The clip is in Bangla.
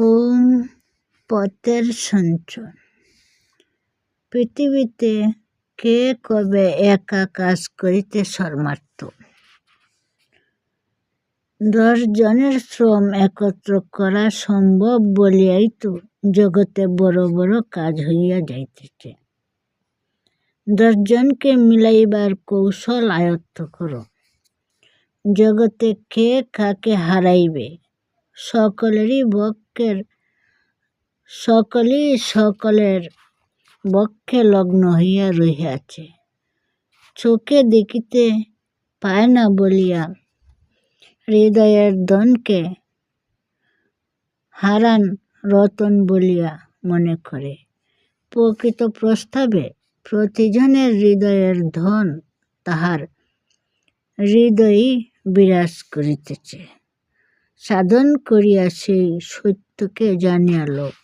ওম পথের সঞ্চয় পৃথিবীতে কে কবে একা কাজ করিতে শর্মার্থ? দশ জনের শ্রম একত্র করা সম্ভব বলিয়াই তো জগতে বড় বড় কাজ হইয়া যাইতেছে। দশজনকে মিলাইবার কৌশল আয়ত্ত করো। জগতে কে কাকে হারাইবে? সকলেরই বক্ষের, সকলেই সকলের বক্ষে লগ্ন হইয়া রহিয়াছে। চোখে দেখিতে পায় না বলিয়া হৃদয়ের ধনকে হারান রতন বলিয়া মনে করে। প্রকৃত প্রস্তাবে প্রতিজনের হৃদয়ের ধন তাহার হৃদয়ই বিরাজ করিতেছে। সাধন করিয়া সেই সত্যকে জানিয়া লোক